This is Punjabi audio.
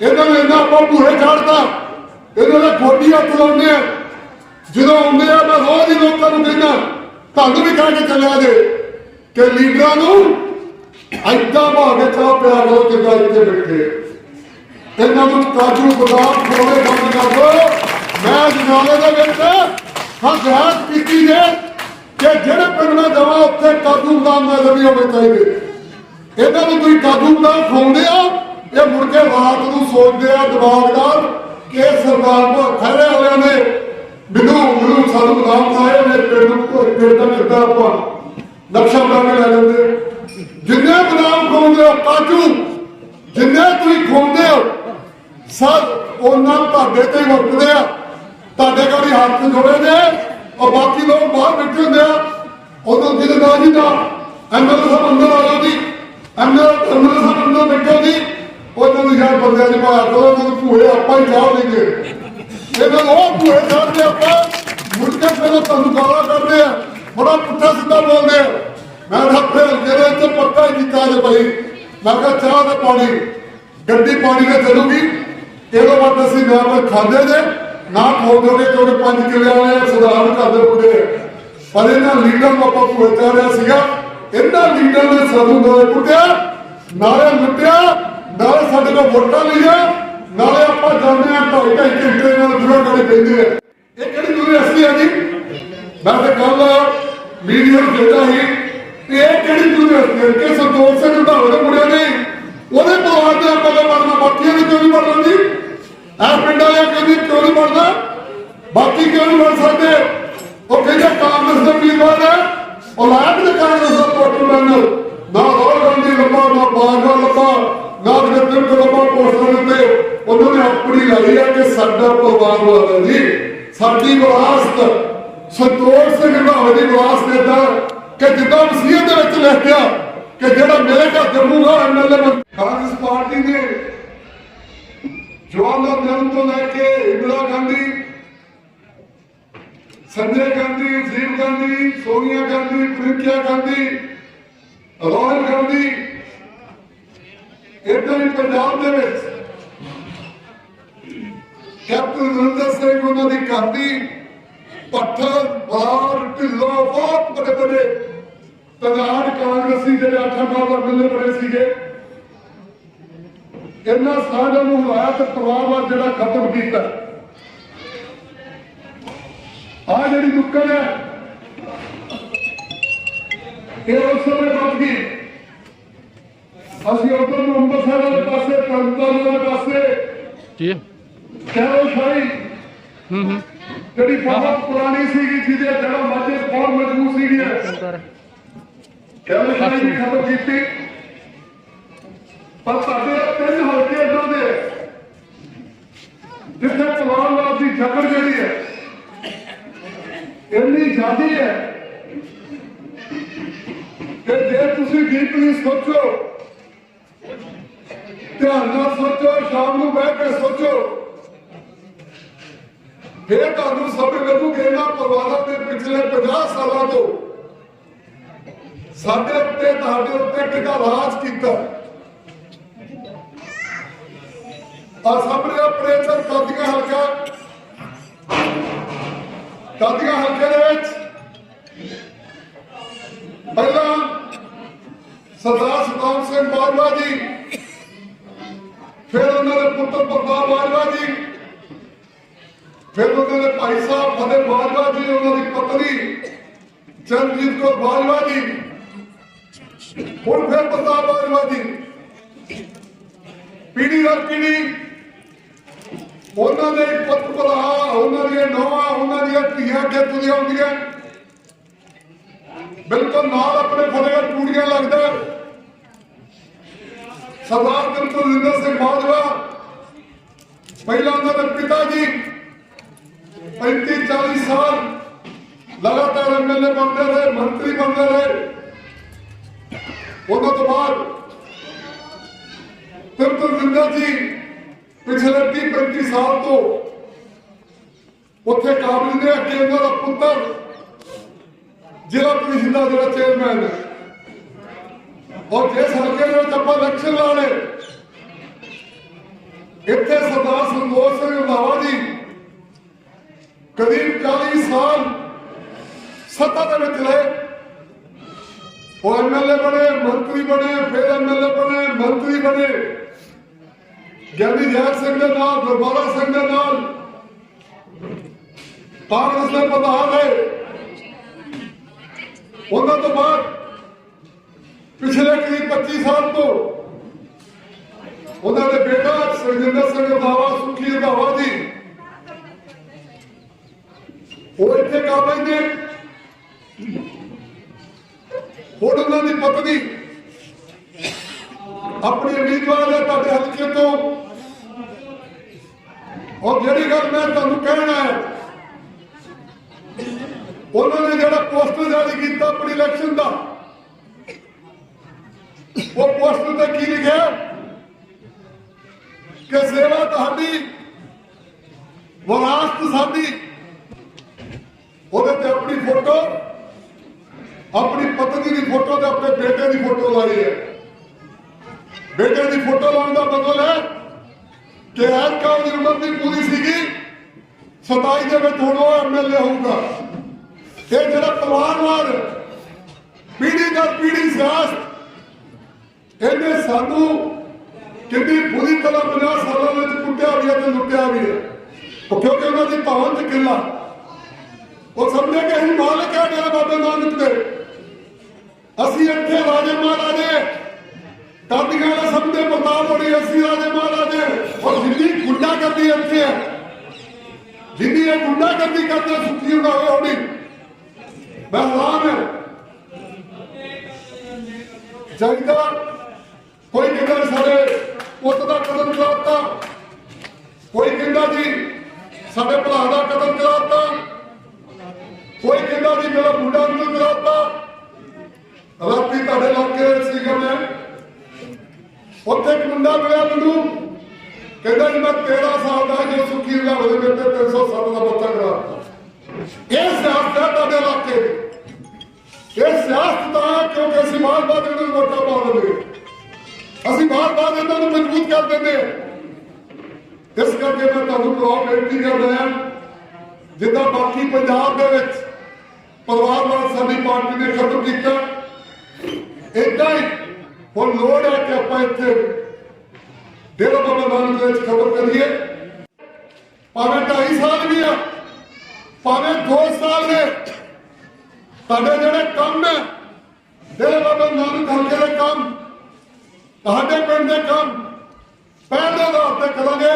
ਇਹਨਾਂ ਨੇ ਇੰਨਾ ਆਪਾਂ ਭੂਰੇ ਛੱਡਦਾ ਇਹਨਾਂ ਨੇ ਗੋਡੀਆਂ ਹੱਥ ਆ। ਜਦੋਂ ਆਉਂਦੇ ਆ, ਮੈਂ ਰੋਜ਼ ਹੀ ਲੋਕਾਂ ਨੂੰ ਕਹਿੰਦਾ, ਤੁਹਾਨੂੰ ਵੀ ਕਹਿ ਕੇ ਚੱਲਿਆ ਜੇ ਕਿ ਲੀਡਰਾਂ ਨੂੰ ਐਦਾਂ ਭਾਗੇ ਚਾਹ ਪਿਆ ਕਰੋ ਜਿੱਦਾਂ ਇੱਥੇ ਬੈਠੇ ਇਹਨਾਂ ਨੂੰ ਕਾਜੂ, ਬਦਾਮ ਖੋਲੇ ਬੰਦ ਕਰ ਦੋ ਮੈਂ ਜਨਾਲੇ ਦੇ ਵਿੱਚ ਹਾਂ ਕੀਤੀ ਪੀਤੀ ਜੇ ਕਿ ਜਿਹੜੇ ਪਿੰਡ ਮੈਂ ਜਾਵਾਂ, ਉੱਥੇ ਕਾਜੂ ਬਦਾਮ ਨਜ਼ਰ ਨਹੀਂ ਆਉਣੇ ਚਾਹੀਦੇ ਇਹਨਾਂ ਨੂੰ ਤੁਸੀਂ ਕਾਜੂ ਬਦਾਮ ਖਵਾਉਂਦੇ ਆ। ਇਹ ਮੁੜ ਕੇ ਰਾਤ ਨੂੰ ਸੋਚਦੇ ਆ ਦਿਮਾਗ ਨਾਲ ਕਿ ਇਹ ਸਰਦਾਰ ਕੋ ਖੜੇ ਹੋਏ ਨੇ। ਮੈਨੂੰ ਮੈਨੂੰ ਸਾਨੂੰ ਬਦਾਮ ਖਾਏ ਨੇ ਪਿੰਡ ਨੂੰ ਪਿੰਡ ਦਾ ਕਿੱਦਾਂ ਆਪਾਂ ਨਕਸ਼ਾ ਬਣਾ ਕੇ ਲੈ ਲੈਂਦੇ ਜਿੰਨੇ ਬਦਾਮ ਖਵਾਉਂਦੇ ਹੋ, ਕਾਜੂ, ਜਿੰਨੇ ਤੁਸੀਂ ਖਵਾਉਂਦੇ ਹੋ, ਸਭ ਉਹਨਾਂ ਤੁਹਾਡੇ ਤੇ ਵਰਤਦੇ ਆ। ਤੁਹਾਡੇ ਕੋਲ ਹੀ ਹੱਥ ਜੋੜੇ ਨੇ ਔਰ ਬਾਕੀ ਲੋਕ ਬਾਹਰ ਬੈਠੇ ਹੁੰਦੇ ਆ। ਉਦੋਂ ਜਿਹਦੇ ਨਾਲ ਜੀ ਦਾ? ਐਮਐਲਏ ਸਾਹਿਬ ਅੰਦਰ ਆ ਜਾਂਦੀ ਐਮਐਲਏ ਐਮਐਲਏ ਸਾਹਿਬ ਅੰਦਰ ਬੈਠੇ ਦੀ ਉਹਨਾਂ ਬੰਦਿਆਂ ਦੀ ਮਾਰ ਦੋ, ਉਹਨਾਂ ਨੂੰ ਭੂਏ ਆਪਾਂ ਹੀ ਚਾਹ ਲੈਂਗੇ ਇਹਨਾਂ ਨੂੰ ਉਹ ਭੂਏ ਕਰਦੇ ਆਪਾਂ ਮੁੜ ਕੇ ਫਿਰ ਤੁਹਾਨੂੰ ਗਾਲਾਂ ਕਰਦੇ ਆ, ਬੜਾ ਪੁੱਠਾ ਸਿੱਧਾ ਬੋਲਦੇ ਆ। ਮੈਂ ਤਾਂ ਜਿਹੜੇ ਇੱਥੇ ਪੱਕਾ ਕੀਤਾ ਜੇ ਭਾਈ ਮੈਂ ਚਾਹ ਤੇ ਪਾਣੀ, ਗੱਡੀ ਪਾਣੀ ਨਾਲ ਚੱਲੂਗੀ। ਇਹਦੇ ਬਾਅਦ ਅਸੀਂ ਨਾ ਕੋਈ ਖਾਂਦੇ ਜੇ, ਨਾ ਖੋਦੋਗੇ ਕਿਉਂਕਿ ਪੰਜ ਕਿੱਲੇ ਵਾਲੇ ਸੁਧਾਰ ਕਰਦੇ ਮੁੰਡੇ ਪਰ ਇਹਨਾਂ ਲੀਡਰ ਨੂੰ ਆਪਾਂ ਭੂਏ ਰਿਹਾ ਸੀਗਾ। ਇਹਨਾਂ ਲੀਡਰ ਨੇ ਸਾਨੂੰ ਨਾਲੇ ਕੁੱਟਿਆ, ਨਾਲੇ ਲੁੱਟਿਆ। ਨਾਲੇ ਸਾਡੇ ਕੋਲ ਵੋਟਾਂ ਲਈਆਂ ਨਾਲੇ ਆਪਾਂ ਜਾਂਦੇ ਆ ਢਾਈ ਢਾਈ ਘੰਟੇ ਨਾਲ ਜੁੜਾ ਕਰੇ ਪੈਂਦੇ ਆ। ਇਹ ਕਿਹੜੀ ਯੂਨੀਵਰਸਿਟੀ ਆ ਜੀ ਮੈਂ ਤੇ ਕੱਲ ਮੀਡੀਆ ਨੂੰ ਕਹਿੰਦਾ ਸੀ ਕਿ ਇਹ ਕਿਹੜੀ ਯੂਨੀਵਰਸਿਟੀ ਹੈ ਕਿ ਸੰਤੋਖ ਸਿੰਘ ਰੰਧਾਵੇ ਦੇ ਮੁੰਡਿਆਂ ਨੇ? ਉਹਦੇ ਪਰਿਵਾਰ ਦੇ ਆਪਾਂ ਦਾ ਪੜਨਾ ਬਾਕੀਆਂ ਨੇ ਕਿਉਂ ਨਹੀਂ ਪੜਨਾ ਜੀ? ਇਹ ਪਿੰਡ ਵਾਲਿਆਂ ਕਹਿੰਦੇ ਕਿਉਂ ਨਹੀਂ ਪੜਨਾ ਬਾਕੀ ਕਿਉਂ ਨਹੀਂ ਬਣ ਸਕਦੇ? ਉਹ ਕਹਿੰਦੇ ਕਾਂਗਰਸ ਦੇ ਉਮੀਦਵਾਰ ਹੈ। ਔਲਾਦ ਦੇ ਕਾਂਗਰਸ ਦਾ ਵੋਟਰ ਮੈਨਰ ਨਾ ਰਾਹੁਲ ਗਾਂਧੀ ਲੱਭਾ ਨਾ ਬਾਜਵਾ ਲੱਭਾ। ਨਾ ਜਗਤ ਲੱਭਾ ਪੋਸਟਰ ਉਹਨਾਂ ਨੇ ਆਪਣੀ ਲਾਈ ਹੈ ਕਿ ਸਾਡਾ ਪਰਿਵਾਰ ਵਾਲਾ ਜੀ। ਸਾਡੀ ਵਿਰਾਸਤ, ਸੰਤੋਖ ਸਿੰਘ ਰੰਧਾਵੇ ਦੀ ਵਿਰਾਸਤ ਏਦਾਂ ਕਿ ਜਿੱਦਾਂ ਵਸੀਅਤ ਦੇ ਵਿੱਚ ਲਿਖਿਆ ਕਿ ਜਿਹੜਾ ਮੇਰੇ ਘਰ ਜੰਮੂਗਾ ਐਮਐਲਏ ਕਾਂਗਰਸ ਪਾਰਟੀ ਨੇ ਜਵਾਹਰ ਲਾਲ ਨਹਿਰੂ ਤੋਂ ਲੈ ਕੇ ਇੰਦਰਾ ਗਾਂਧੀ, ਸੰਜੇ ਗਾਂਧੀ ਰਾਜੀਵ ਗਾਂਧੀ, ਸੋਨੀਆ ਗਾਂਧੀ ਪ੍ਰਿੰਕਿਆ ਗਾਂਧੀ ਇੱਦਾਂ ਹੀ ਪੰਜਾਬ ਦੇ ਵਿੱਚ ਕੈਪਟਨ ਅਮਰਿੰਦਰ ਸਿੰਘ ਉਹਨਾਂ ਦੀ ਕਰਦੀ ਪੱਥਰ ਬਾਰ ਢਿੱਲੋਂ ਬਹੁਤ ਬੜੇ ਬੜੇ ਤਨਾੜ ਕਾਂਗਰਸੀ ਜਿਹੜੇ ਅੱਠਾਂ ਮਾਰ ਮਿਲਨੇ ਬੜੇ ਸੀਗੇ ਇਹਨਾਂ ਸਾਰਿਆਂ ਨੂੰ ਹਵਾਇਆ ਤੇ ਪਰਿਵਾਰਵਾਦ ਜਿਹੜਾ ਖਤਮ ਕੀਤਾ ਆ ਜਿਹੜੀ ਨੁੱਕਰ ਹੈ ਇਹ ਉਸ ਸਮੇਂ ਬਚ ਗਈ ਅਸੀਂ ਉਧਰ ਨੂੰ ਅੰਮ੍ਰਿਤਸਰ ਵਾਲੇ ਪਾਸੇ ਤਰਨਤਾਰਨ ਵਾਲੇ ਪਾਸੇ। ਕੀ ਕਹਿਰੋ ਸ਼ਾਹੀ। ਹੂੰ ਹੂੰ। ਜਿਹੜੀ ਬਹੁਤ ਪੁਰਾਣੀ ਸੀਗੀ ਜਿਹਦੇ ਜਿਹੜਾ ਮੱਝੇ ਬਹੁਤ ਮਜ਼ਬੂਤ ਸੀਗੀ ਕਹਿਰੋ ਸ਼ਾਹੀ ਦੀ ਖਤਮ ਕੀਤੀ। ਪਰ ਸਾਡੇ ਤਿੰਨ ਹਲਕੇ ਇਦਾਂ ਦੇ ਜਿੱਥੇ ਪਲਾਨਵਾਦ ਦੀ ਜਕੜ ਜਿਹੜੀ ਹੈ ਇੰਨੀ ਜ਼ਿਆਦੀ ਹੈ। ਕਿ ਜੇ ਤੁਸੀਂ ਡੀਪਲੀ ਸੋਚੋ ਧਿਆਨ ਨਾਲ ਸੋਚੋ, ਸ਼ਾਮ ਨੂੰ ਬਹਿ ਕੇ ਸੋਚੋ। ਫਿਰ ਤੁਹਾਨੂੰ ਸਮਝ ਲੱਗੂ ਇਹਨਾਂ ਪਰਿਵਾਰਾਂ ਦੇ ਪਿਛਲੇ 50 ਸਾਲਾਂ ਤੋਂ ਸਾਡੇ ਉੱਤੇ, ਤੁਹਾਡੇ ਉੱਤੇ ਕਿੰਨਾ ਰਾਜ ਕੀਤਾ। ਆ ਸਾਹਮਣੇ ਆਪਣੇ ਕਾਦੀਆਂ ਹਲਕਾ। ਕਾਦੀਆਂ ਹਲਕੇ ਦੇ ਵਿੱਚ ਪਹਿਲਾਂ ਸਰਦਾਰ ਸਤਾਮ ਸਿੰਘ ਬਾਜਵਾ ਜੀ ਫਿਰ ਉਹਨਾਂ ਦੇ ਪੁੱਤਰ ਪ੍ਰਤਾਪ ਬਾਜਵਾ ਜੀ, ਫਿਰ ਉਹਨਾਂ ਦੇ ਭਾਈ ਸਾਹਿਬ ਫਤਿਹ ਬਾਜਵਾ ਜੀ, ਉਹਨਾਂ ਦੀ ਪਤਨੀ ਚਰਨਜੀਤ ਕੌਰ ਬਾਜਵਾ ਜੀ। ਹੁਣ ਫਿਰ ਪ੍ਰਤਾਪ ਬਾਜਵਾ ਜੀ। ਪੀੜੀ ਦਰ ਪੀੜੀ, ਉਹਨਾਂ ਦੇ ਪੁੱਤ ਭਰਾ, ਉਹਨਾਂ ਦੀਆਂ ਨੌਵਾਂ, ਉਹਨਾਂ ਦੀਆਂ ਧੀਆਂ ਅੱਗੇ ਤੁਰੀਆਂ ਹੁੰਦੀਆਂ। ਬਿਲਕੁਲ ਨਾਲ ਆਪਣੇ ਫਤਿਹਗੜ੍ਹ ਟੂੜੀਆਂ ਲੱਗਦਾ। ਸਰਦਾਰ ਦਿਲਪ੍ਰਵਿੰਦਰ ਸਿੰਘ ਬਾਜਵਾ, ਪਹਿਲਾਂ ਉਹਨਾਂ ਦੇ ਪਿਤਾ ਜੀ 35 40 ਸਾਲ ਲਗਾਤਾਰ ਐਮਐਲਏ ਬਣਦੇ ਰਹੇ, ਮੰਤਰੀ ਬਣਦੇ ਰਹੇ। ਉਹਨਾਂ ਤੋਂ ਬਾਅਦ ਦਿਲਪ੍ਰਵਿੰਦਰ ਜੀ ਪਿਛਲੇ 30 35 ਸਾਲ ਤੋਂ ਉੱਥੇ ਕਾਬਲ ਦੇ ਅੱਗੇ ਉਹਨਾਂ ਦਾ ਪੁੱਤਰ ਜ਼ਿਲ੍ਹਾ ਕਮਿਸ਼ਨ ਦਾ ਜਿਹੜਾ ਚੇਅਰਮੈਨ ਹੈ। ਔਰ ਜਿਸ ਹਲਕੇ ਦੇ ਵਿੱਚ ਆਪਾਂ ਇੱਥੇ ਸਰਦਾਰ ਸੰਤੋਖ ਸਿੰਘ ਰੰਧਾਵਾ ਜੀ, ਕਰੀਬ 40 ਸਾਲ ਸੱਤਾ ਦੇ ਵਿੱਚ ਰਹੇ। ਉਹ ਐਮਐਲਏ ਬਣੇ, ਮੰਤਰੀ ਬਣੇ, ਫਿਰ ਐਮਐਲਏ ਬਣੇ, ਮੰਤਰੀ ਬਣੇ। ਗਿਆਨੀ ਜੈਲ ਸਿੰਘ ਦੇ ਨਾਲ ਦਰਬਾਰਾ ਸਿੰਘ ਦੇ ਨਾਲ ਕਾਂਗਰਸ ਦੇ ਪ੍ਰਧਾਨ ਰਹੇ। ਉਹਨਾਂ ਤੋਂ ਬਾਅਦ ਪਿਛਲੇ ਕਰੀਬ 25 ਸਾਲ ਤੋਂ ਉਹਨਾਂ ਦੇ ਬੇਟਾ ਸੁਖਜਿੰਦਰ ਸਿੰਘ ਰੰਧਾਵਾ, ਸੁਖੀ ਰੰਧਾਵਾ ਜੀ। ਉਹ ਇੱਥੇ ਕਰ ਬੈਠੇ ਹੁਣ ਉਹਨਾਂ ਦੀ ਪਤਨੀ ਆਪਣੇ ਉਮੀਦਵਾਰ ਹੈ ਤੁਹਾਡੇ ਹਲਕੇ ਤੋਂ ਔਰ ਜਿਹੜੀ ਗੱਲ ਮੈਂ ਤੁਹਾਨੂੰ ਕਹਿਣਾ ਹੈ, ਉਹਨਾਂ ਨੇ ਜਿਹੜਾ ਪੋਸਟਰ ਜਾਰੀ ਕੀਤਾ ਆਪਣੀ ਇਲੈਕਸ਼ਨ ਦਾ, ਉਹ ਪੋਸਟਰ ਤੇ ਕੀ ਲਿਖਿਆ? ਕਿ ਸੇਵਾ ਤੁਹਾਡੀ, ਵਿਰਾਸਤ ਸਾਡੀ। ਉਹਦੇ ਤੇ ਆਪਣੀ ਫੋਟੋ, ਆਪਣੀ ਪਤਨੀ ਦੀ ਫੋਟੋ ਤੇ ਆਪਣੇ ਬੇਟੇ ਦੀ ਫੋਟੋ ਲਾਈ ਹੈ। ਬੇਟੇ ਦੀ ਫੋਟੋ ਲਾਉਣ ਦਾ ਮਤਲਬ ਹੈ ਕਿ ਐਨਕਾਂ ਦੀ ਉਮਰ ਦੀ ਪੂਰੀ ਸੀਗੀ। 27 ਦੇ ਵਿੱਚ ਹੁਣ ਉਹ ਐਮਐਲਏ ਹੋਊਗਾ। ਇਹ ਜਿਹੜਾ ਪਰਿਵਾਰਵਾਦ, ਪੀੜੀ ਦਰ ਪੀੜੀ ਸਿਆਸਤ, ਇਹਨੇ ਸਾਨੂੰ ਕਿੰਨੀ ਬੁਰੀ ਤਰ੍ਹਾਂ 50 ਸਾਲਾਂ ਵਿੱਚ ਕੁੱਟਿਆ ਵੀ ਹੈ ਤੇ ਲੁੱਟਿਆ ਵੀ ਹੈ। ਉਹ ਕਿਉਂਕਿ ਉਹਨਾਂ ਦੀ ਭਵਨ ਤੇ ਕਿਲਾ ਉਹ ਸਮਝੇ ਕਿ ਅਸੀਂ ਮਾਲਕ ਹੈ ਡੇਰਾ ਬਾਬਾ ਨਾਨਕ ਦੇ ਅਸੀਂ ਇੱਥੇ ਰਾਜੇ ਮਹਾਰਾਜੇ। ਕਾਦੀਆਂ ਦਾ ਸਮਝੇ, ਪ੍ਰਤਾਪ ਹੋਣੀ, ਅਸੀਂ ਰਾਜੇ ਮਹਾਰਾਜੇ। ਔਰ ਜਿੰਨੀ ਗੁੰਡਾ ਕਰਦੀ ਇੱਥੇ ਹੈ, ਜਿੰਨੀ ਇਹ ਗੁੰਡਾ ਕਰਦੀ ਕਰਦੇ ਸੁੱਤੀ ਹੁੰਦਾ ਹੋਵੇ ਹੋਣੀ। ਮੈਂ ਹੈਰਾਨ ਹਾਂ। ਚਾਹੀਦਾ ਕੋਈ ਕਹਿੰਦਾ ਸਾਡੇ ਪੁੱਤ ਦਾ ਕਦਮ ਚਲਾਤਾ। ਕੋਈ ਕਹਿੰਦਾ ਜੀ, ਸਾਡੇ ਭਰਾ ਦਾ ਕਦਮ ਚਲਾਤਾ। ਕੋਈ ਕਹਿੰਦਾ ਜੀ, ਮੇਰਾ ਮੁੰਡਾ ਨੂੰ ਚਲਾਤਾ। ਰਾਤੀ ਤੁਹਾਡੇ ਇਲਾਕੇ ਸੀਗਾ ਮੈਂ। ਉੱਥੇ ਇੱਕ ਮੁੰਡਾ ਮਿਲਿਆ ਮੈਨੂੰ। ਕਹਿੰਦਾ ਜੀ, ਮੈਂ 13 ਸਾਲ ਦਾ ਜੋ ਸੁੱਕੀ ਰਗਾ ਹੋਵੇ ਮੇਰੇ ਤੇ 307 ਦਾ ਬੱਚਾ ਕਰਾ ਇਹ ਸਿਆਸਤ ਹੈ ਤੁਹਾਡੇ ਇਲਾਕੇ ਦੀ। ਇਹ ਸਿਆਸਤ ਤਾਂ ਕਿਉਂਕਿ ਅਸੀਂ ਬਾਰ ਬਾਰ ਨੂੰ ਵੋਟਾਂ ਪਾ ਦਿੰਦੇ ਅਸੀਂ ਬਾਰ ਬਾਰ ਇਹਨਾਂ ਨੂੰ ਮਜ਼ਬੂਤ ਕਰ ਦਿੰਦੇ ਹਾਂ। ਇਸ ਕਰਕੇ ਮੈਂ ਤੁਹਾਨੂੰ ਬਲੌਗ ਬੇਨਤੀ ਕਰਦਾ ਹਾਂ, ਜਿੱਦਾਂ ਬਾਕੀ ਪੰਜਾਬ ਦੇ ਵਿੱਚ ਪਰਿਵਾਰਵਾਦ ਸਾਡੀ ਪਾਰਟੀ ਨੇ ਖਤਮ ਕੀਤਾ, ਏਦਾਂ ਹੀ ਹੁਣ ਲੋੜ ਹੈ ਕਿ ਆਪਾਂ ਇੱਥੇ ਡੇਰਾ ਬਾਬਾ ਨਾਨਕ ਦੇ ਵਿੱਚ ਖਤਮ ਕਰੀਏ ਭਾਵੇਂ 2.5 ਸਾਲ ਵੀ ਆ, ਭਾਵੇਂ 2 ਸਾਲ ਨੇ ਤੁਹਾਡੇ ਜਿਹੜੇ ਕੰਮ ਨੇ, ਡੇਰਾ ਬਾਬਾ ਨਾਨਕ ਹਲਕੇ ਦੇ ਕੰਮ ਤੁਹਾਡੇ ਪਿੰਡ ਦੇ ਕੰਮ ਪਹਿਲ ਦੇ ਆਧਾਰ ਤੇ ਕਰਾਂਗੇ।